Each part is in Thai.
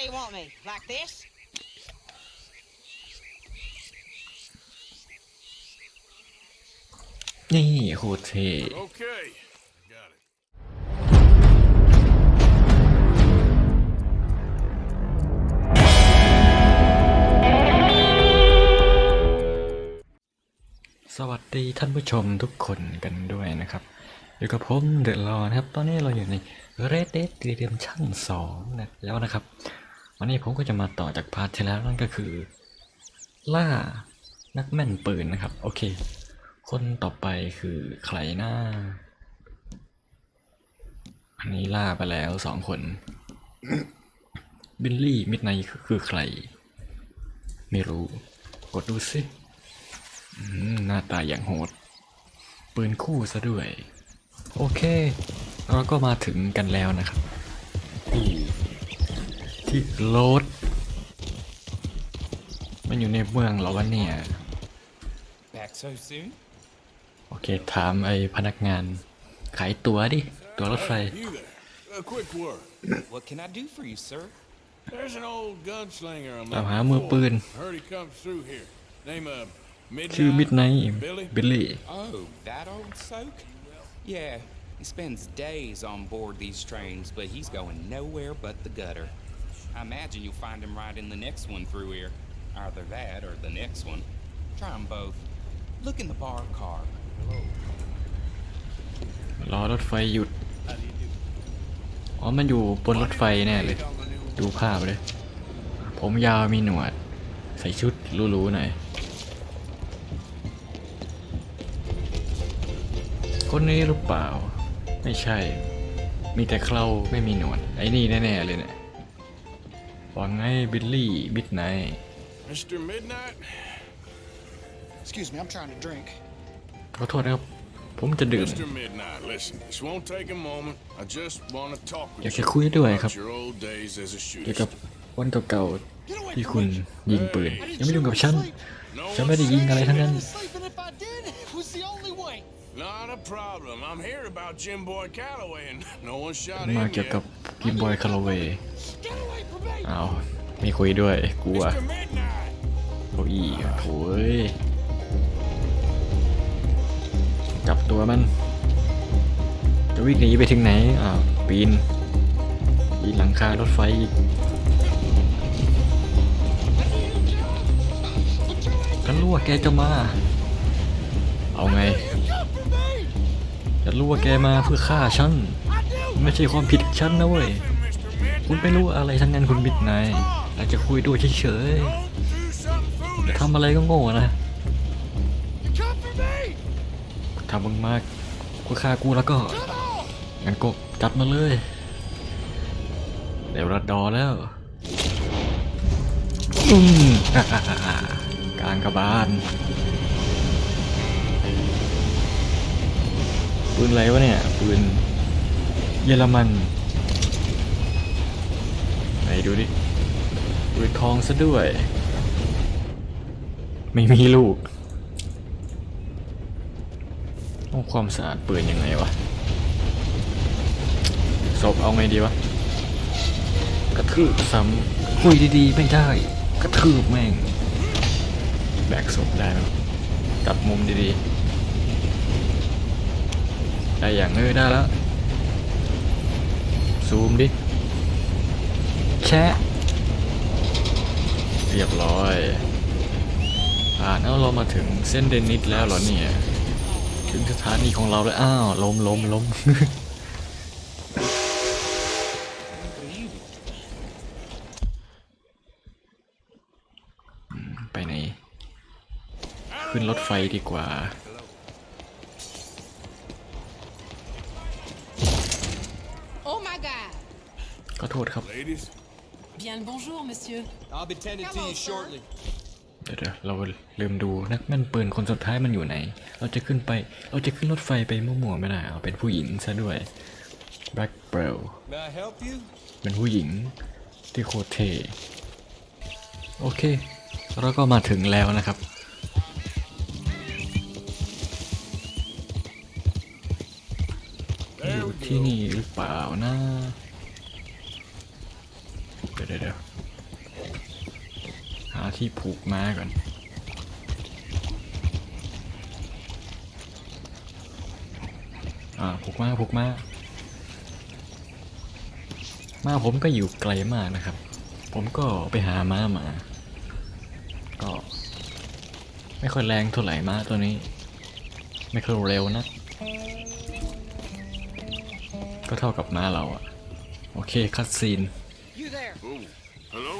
do you want me? Like this? นี่โคตรเท่ Okay. Got it. สวัสดีท่านผู้ชมทุกคนกันด้วยนะครับ อยู่กับผมเดอะรอนะครับ ตอนนี้เราอยู่ใน Red Dead Redemption 2นะแล้วนะครับ วันนี้ผมก็จะมาต่อจากพาร์ทที่แล้วนั่นก็คือ ล่านักแม่นปืนนะครับ โอเค คนต่อไปคือใครนะอันนี้ล่าไปแล้วสองคนบิลลี่มิดไนคือใคร ไม่รู้ กดดูสิหน้าตาอย่างโหด ปืนคู่ซะด้วย โอเค เราก็มาถึงกันแล้วนะครับ ที่ที่โรดมันอยู่ในเมืองเหรอวะเนี่ย Back so soon? โอเค ถามไอ้พนักงาน ขายตั๋วดิ ตั๋วรถไฟ You there. A quick word. What can I do for you, sir? There's an old gunslinger I'm ตาม looking หามือ for. ปืน Heard he comes through here. Name of Midnight. ชื่อมิดไนท์ Billy? บิลลี่ Oh, that old soak? Yeah, he spends days on board these trains, but he's going nowhere but the gutter. I imagine you'll find him riding the next one through here. Either that or the next one. Try them both. Look in the bar car. รอรถไฟหยุด อ๋อ มันอยู่บนรถไฟแน่เลย ดูภาพเลย ผมยาวมีหนวด ใส่ชุดหรูๆหน่อย คนนี้หรือเปล่า ไม่ใช่ มีแต่เคราไม่มีหนวด ไอ้นี่แน่ๆเลยเนะี่ย ว่าไงบิลลี่บิดไน Mr. Midnight? Excuse me, I'm trying to drink. ขอโทษนะครับ ผมจะดื่ม Mr. Midnight, listen. This won't take a moment. I just want to talk อยาก with จะ you คุยด้วยครับ about your old days as a เกี่ยว shooter. กับวันเก่าๆที่คุณยิงปืนอย่ามายุ่งกับฉันฉันไม่ได้ยิงอะไรทั้งนั้น Sleep, and if I did, it was the only way. Not a problem. I'm here about Jim Boy Calloway, and no one shot มา him เกี่ยวกับ yet. กิมบอยคาร์เว Get away from me! เอาไม่คุยด้วยกลัว Mr. Midnight! เก้าอี้โอ้ยจับตัวมัน จะวิ่งหนีไปถึงไหนอ้าวปีนปีนหลังคารถไฟอีกฉันรู้ว่าแกจะมา เอาไงฉันรู้ว่าแกมาเพื่อฆ่าฉัน ไม่ใช่ความผิดฉันนะเว้ย คุณไม่รู้อะไรทั้งนั้นคุณบิดนายอยากจะคุยด้วยเฉยๆจะทำอะไรก็โง่นะทำมึงมากกูฆ่ากูแล้วก็งั้นก็จัดมาเลยเดี๋ยวรัดดอแล้วอืมกลางกระบาลปืนอะไรวะเนี่ยปืนเยอรมัน นดูดิปืนทองซะด้วย ไม่มีลูกต้องความสะอาดปืนยังไงวะศพเอาไงดีวะ กระทืบซ้ำคุยดีๆ ไม่ได้ กระทืบแม่ง แบกศพได้ไหมวะจับมุมดีๆ ได้อย่างเออได้แล้วซูมดิ แชะเรียบร้อยอ่านเอาเรามาถึงเส้นเดนิสแล้วเหรอเนี่ย ถึงสถานีของเราแล้ว อ้าวล้มล้มล้มไปไหน ขึ้นรถไฟดีกว่า Oh my god! ก็โทษครับ Ladies, Bien le bonjour, monsieur. I'll be tending to you shortly. เดี๋ยวเดี๋ยวเราลืมดูนักแม่นปืนคนสุดท้ายมันอยู่ไหน เราจะขึ้นไปเราจะขึ้นรถไฟไปมั่วๆไม่ได้เอาเป็นผู้หญิงซะด้วย Black b r o May I help you? เป็นผู้หญิงที่โคตรเท่โอเคเราก็มาถึงแล้วนะครับ อยู่ที่นี่หรือเปล่านะ เดี๋ยวเดี๋ยวหาที่ผูกม้าก่อนอ่าผูกม้าผูกม้าม้าผมก็อยู่ไกลมากนะครับ ผมก็ไปหาม้ามา ก็ ไม่ค่อยแรงเท่าไหร่ม้าตัวนี้ ไม่ค่อยเร็วนะ ก็เท่ากับม้าเราอะโอเคคัดซีน there? Oh, hello?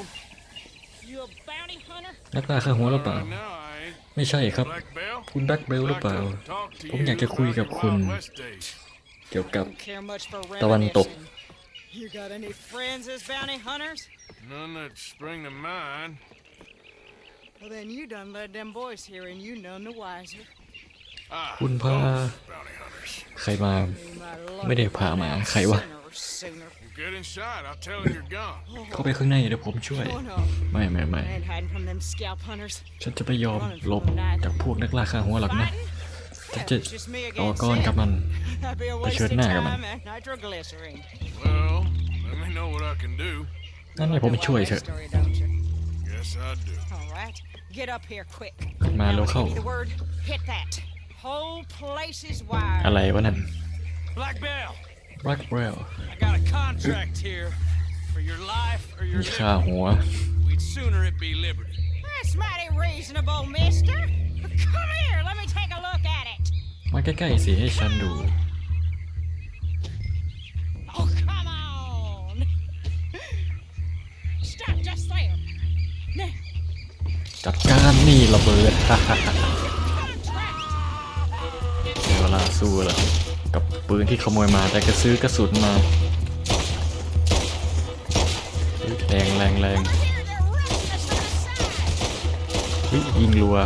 You a bounty hunter? นักล่าข้าหัวหรือเปล่า Right now, I ain't. ไม่ใช่ครับ Black Bell? คุณแบ็คเบลหรือ Like เปล่า to talk to ผมอยากจะ you คุย about กับ your คุณ Wild West days. เกี่ยวกับ Don't care much for ตะวันตก reminiscing. You got any friends as bounty hunters? None that spring to mind. Well, then you done led them boys here, and you none the wiser. Ah, คุณพา those bounty hunters. ใครมา You might ไม่ได้พามา ใครวะ sooner or sooner. You get inside, I'll tell them you're gone. เข้าไปข้างในเดี๋ยวผมช่วย Oh no, ไม่ไม่ไม่ I ain't hiding from them scalp hunters. ฉันจะไม่ยอมหลบจากพวกนักล่าข้าหัวหรอกนะ Fighting? ฉัน Yeah, จะ it's just me ต่อ against กร Sam. กับมัน That'd be a But waste you're of not, man. time and nitroglycerin. Well, let me know what I can do. นั่นให้ผมช่วยเถอะ Story, don't you? Yes, I do. All right, get up here quick. มา Now, เร็ว give เข้า me the word. Hit that. Whole place is wired. อะไรวะนั่น Black Bell, รักเรล I got a contract here for your life or your นี่ค่า liberty. หัว We'd sooner it be liberty. That's mighty reasonable, mister. Come here, let me take a look at it. มาใกล้ๆสิให้ฉันดู Oh, come on. Stop just there. Now, จัดการนี่ระเบิด contract. ในเวลาสู้แล้วกับ ปืนที่ขโมยมาแต่ก็ซื้อกระสุนมาแรงแรงแรง Here, they're rushing us to the side. เฮ้ยยิงรัว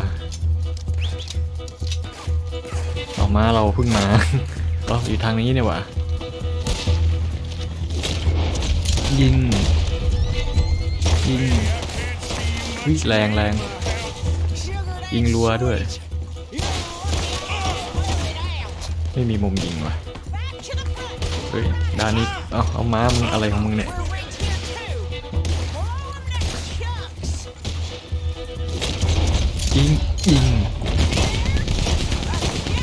ออกมาเราเพิ่งมาก็อยู่ทางนี้เนี่ยว่ะยิง ยิงเฮ้ยแรงแรงยิงรัวด้วย ไม่มีมุมยิงว่ะ ฮ้ยด้านนี้เอาเอาม้ามึงอะไรของมึงเนี่ยยิงยิง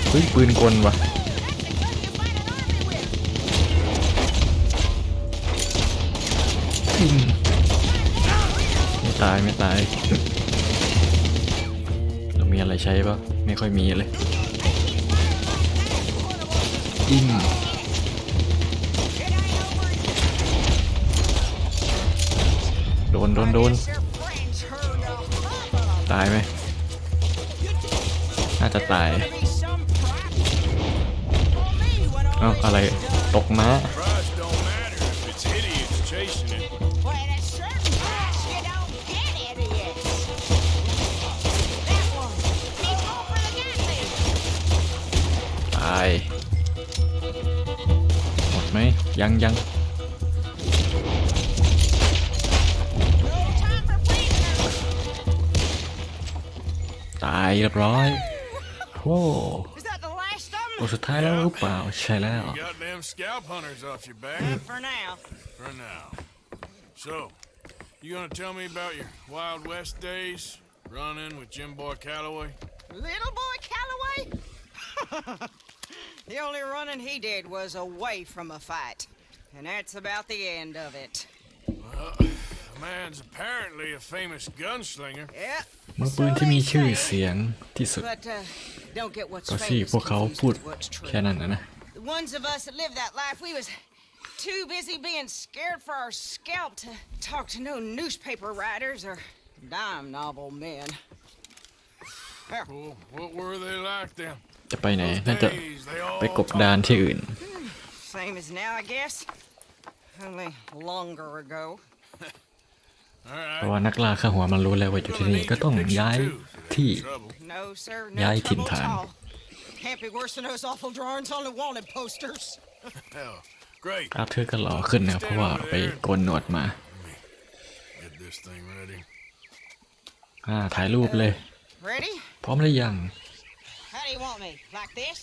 เฮ้ยปืนกลว่ะยิงไม่ตายไม่ตายเรามีอะไรใช้ปะไม่ค่อยมีเลยยิง โดนโดนตายไหมน่าจะตายเอาอะไรตกมาตายหมดไหมยังยัง เรียบร้อยโว้ Is that the last of ตัว them? สุดท้ายแล้วหรือเปล่า ใช่แล้ว You got them scalp hunters off your back For now. for now. So, you gonna tell me about your Wild West days? Running with Jim Boy Calloway? Little boy Calloway? the only running he did was away from a fight. And that's about the end of it. The man's apparently a famous gunslinger. Yeah. มือปืนที่มีชื่อเสียงที่สุด But uh, don't get what's ก็ที่ famous พวกเขา confused พูด with what's true. แค่นั้นนะนะ The ones of us that lived that life, we was too busy being scared for our scalp to talk to no newspaper writers or dime novel men. Well, what were they like then? จะไปไหน Those น่าจะ days they all ไปกบดานที่อื่น Same as now, I guess. Only longer ago. All เพราะ right. ว่านักล่าข้าหัวมันรู้แล้วว่าอยู่ที่นี่ก็ต้องย้ายที่ Trouble. No, sir, no ย้าย trouble ถิ่นฐาน at all. Can't be worse than those awful drawings on the wanted posters. Hell, great. อาเธอร์ก็หล่อขึ้นนะครับเพราะว่าไปโกนหนวดมา Get this thing ready. อ่าถ่ายรูปเลย Ready? พร้อมหรือยัง How do you want me? Like this?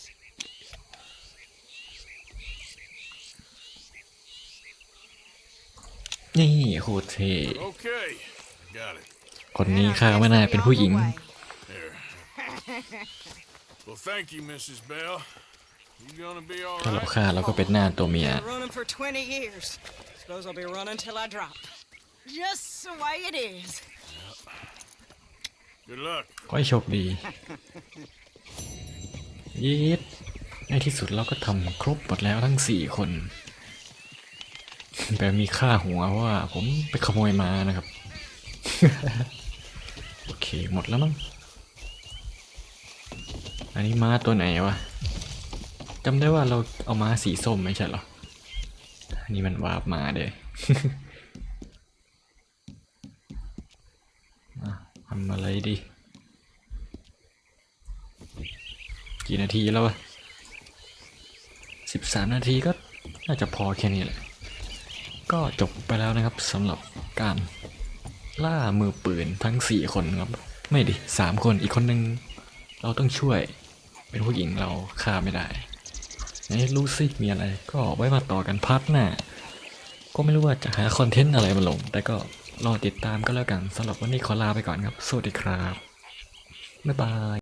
ย นี่โคตรเท่ Okay, got it. คนนี้ข้าไม่น่าเป็นผู้หญิง There. well, thank you, Mrs. Bell. You gonna be all สำหรับ right? ข้าเราก็เป็นหน้าตัวเมีย Been running for 20 years. Suppose I'll be running till I drop. Just the way it is. Good luck. ขอให้โชคดียีดในที่สุดเราก็ทำครบหมดแล้วทั้งสี่คน แต่มีค่าหัวเพราะว่า ผมไปขโมยมานะครับ โอเคหมดแล้วมั้ง อันนี้ม้าตัวไหนวะจำได้ว่าเราเอาม้าสีส้มไม่ใช่หรอ อันนี้มันวาบมาเด้ทำอะไรดี กี่นาทีแล้ววะสิบสามนาทีก็น่าจะพอแค่นี้แหละ ก็จบไปแล้วนะครับสำหรับการล่ามือปืนทั้งสี่คนครับ ไม่ดิสามคนอีกคนนึง เราต้องช่วย เป็นผู้หญิงเราฆ่าไม่ได้ไหนรู้สิมีอะไรก็ไว้มาต่อกันพาร์ทหน้าก็ไม่รู้ว่าจะหาคอนเทนต์อะไรมาลง แต่ก็รอติดตามก็แล้วกันสำหรับวันนี้ขอลาไปก่อนครับ สวัสดีครับ บ๊ายบาย